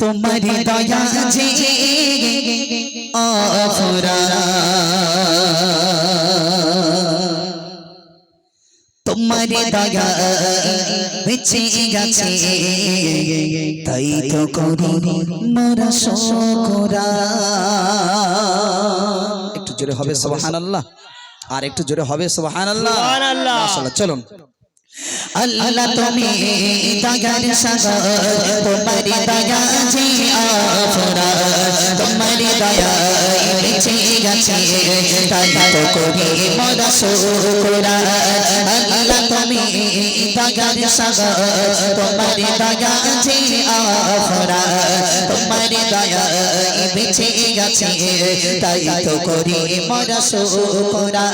তোমার দয়া যে অফরা তোমার দয়া বেঁচে গেছে। তাই তো করি মোরা শোকরা। একটু জোরে হবে, সুবহানাল্লাহ। আর একটু জোরে হবে সুবহানাল্লাহ। সুবহানাল্লাহ। চলুন। আল্লাহ তুমি সাগর তোমারি দয়া যে আফরা তোমার দয়া বেঁচে গেছে। তাই তো করি মোরা শুকরা আল্লাহ দয়ার সাগর, তোমার দয়া যে আফরা তোমার দয়া বেঁচে গেছে, তাই তো করি মোরা শুকরা।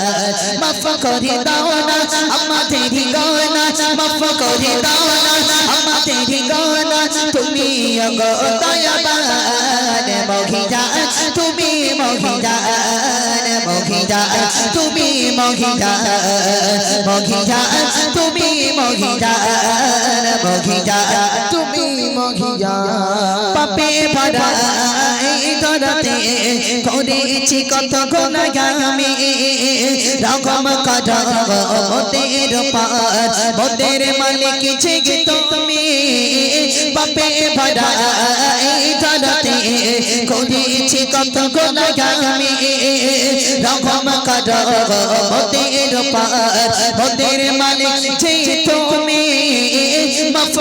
মাফ করে দাও না আমাদের গনা মাফ করে দাও না আমাদের গনা তুমি গো দয়াবান মহিজা তুমি মহিজা মহিজা তুমি মহিজা মহিজা তুমি মহিজা মহিজা তুমি মহিজা পাপে ভরা এই করেছি কত গুণগামি। রকম কর মোদের পার মোদের মালিক যে তুমি। পাপে ভরা এই করেছি কত গুণগামি। রকম কর মোদের পার মোদের মালিক যে তুমি। মাফ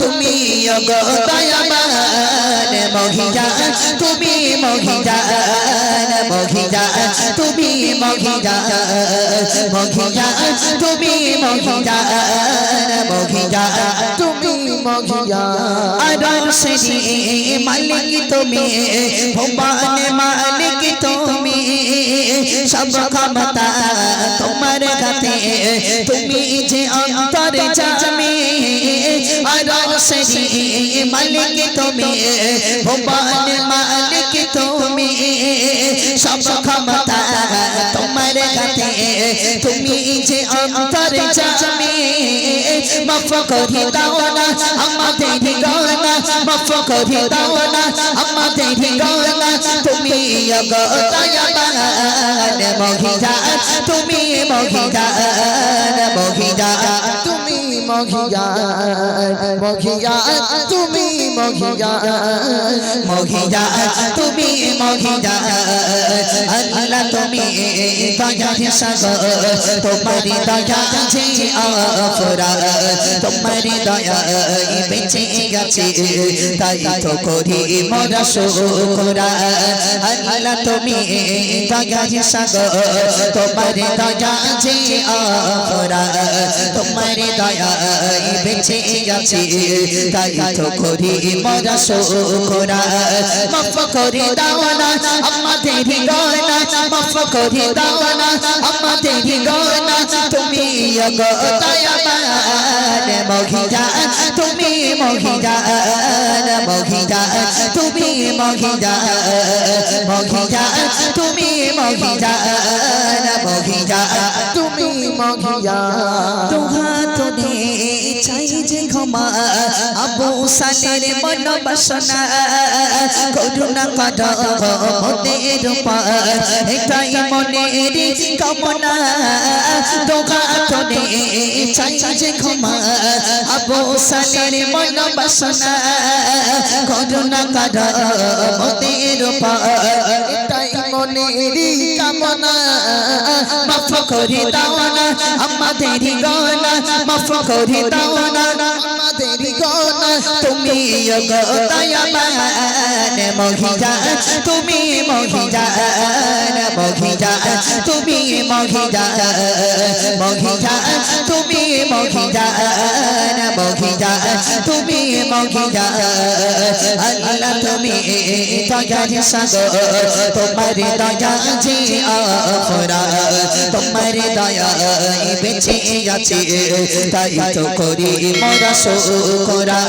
তুমি গো দয়াবান তুমি মহিজা মহিজা তুমি মহিজা মহিজা তুমি মহিজা মহিজা তুমি মহিজা আরন সে মালিক তুমি ভোপাল মালিক তুমি, সব ক্ষমতা তোমার কাতে তুমি যে অন্তর জামে আরন সে মালিক তুমি ভোপাল মালিক তুমি সব ক্ষমতা তোমার কাছে। তুমি যে অন্তর জামে, মাফ করে দাও না, আমাদের গনা মাফ করে দাও না, আমাদের গনা তুমি গো দয়াবান তুমি মহিজা মহিজা তুমি মহিজা তুমি মহিজা মহিজা তুমি মহিজা আল্লাহ, তুমি দয়ার সাগর তোমার দয়া যে আফরা তোমার দয়া বেঁচে গেছে তাই তো করি মোরা শুকরা আল্লাহ তুমি দয়ার সাগর তোমার দয়া যে আফরা তোমার দয়া বেঁচে গেছে তাই তো করি, মোরা শুকরা। মাফ করে দাও না আমাদের গনা মাফ করে দাও না আমাদের গনা তুমি গো দয়াবান মহিজা তুমি মহিজা মহিজা তুমি মহিজা মহিজা তুমি মহিজা মহিজা তুমি দুহাত দিয়ে চাই যে ক্ষমা, আবু সালের মন বাসনা করুণা কর মোদের এটাই মনের কামনা। দুহাত দিয়ে চাই যে ক্ষমা, আবু সালের মন বাসনা করুণা কর মোদের পার এটাই কামনা। মাফ করে দাও না আমাদের গনা মাফ করে দাও না আমাদের গনা তুমি দয়াবান মহিজা তুমি মহিজা মহিজা তুমি মহিদা মহিদা তুমি মহিদা মহিদা তুমি মহিদা আল্লাহ, তুমি দয়ার সাগর। তোমার দয়া যে আফরা, তোমার দয়া বেঁচে আছে। তাই তো করি মোরা শোকরা।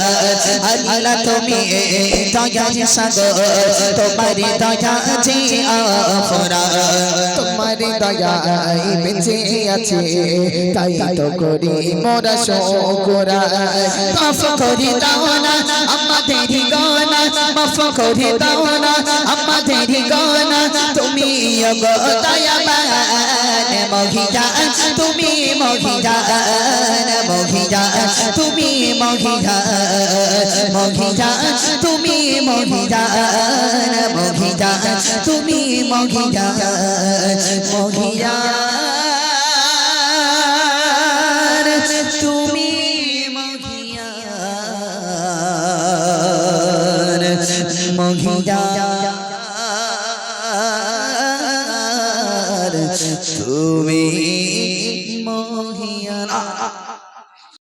আল্লাহ, তুমি দয়ার সাগর। তোমার দয়া যে আফরা, তোমার দয়ায় বেঁচে আছে। তাই তো করি মোরা শোকরা। মাফ করে দাও তুমি দয়াবান তুমি তুমি মহিদা মহিদা তুমি মহিদা মহিদা তুমি মহিদা মহিদা